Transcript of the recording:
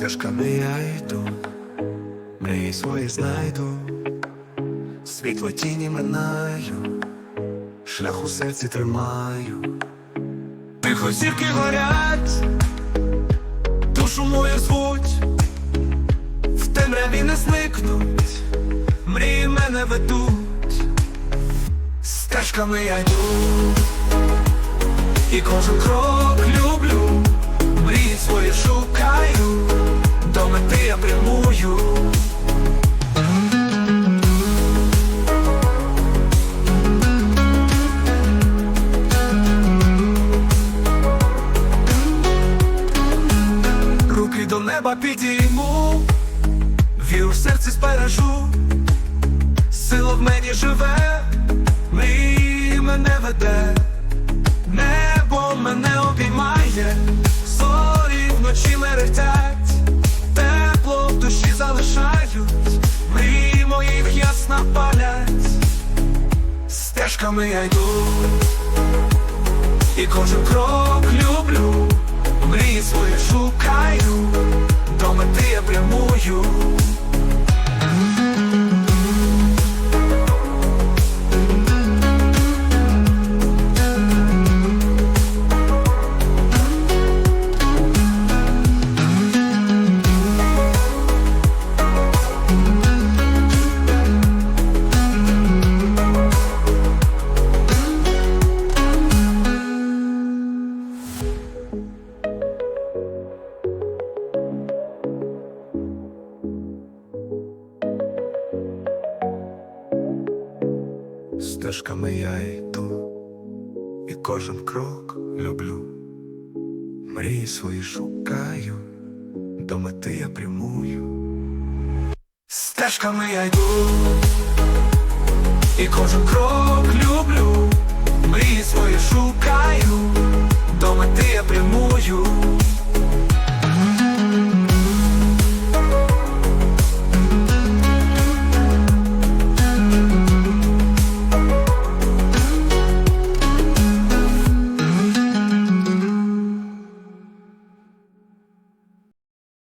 стежками я йду, мрії свої знайду, світло тіні минаю, шлях у серці тримаю, тихо зірки горять, душу мою звуть, в темряві не зникнуть, мрії мене ведуть, стежками я йду, і кожен крок. До неба підійму, віру в серці збережу, сила в мені живе, мрій мене веде, небо мене обіймає, зорі вночі мерехтять, тепло в душі залишають, мрії моїх ясна палять, стежками я йду, і кожен крок люблю. Мрії свої шукаю, Стежками я йду, і кожен крок люблю. Мрії свої шукаю, до мети я прямую. Стежками я йду, і кожен крок люблю.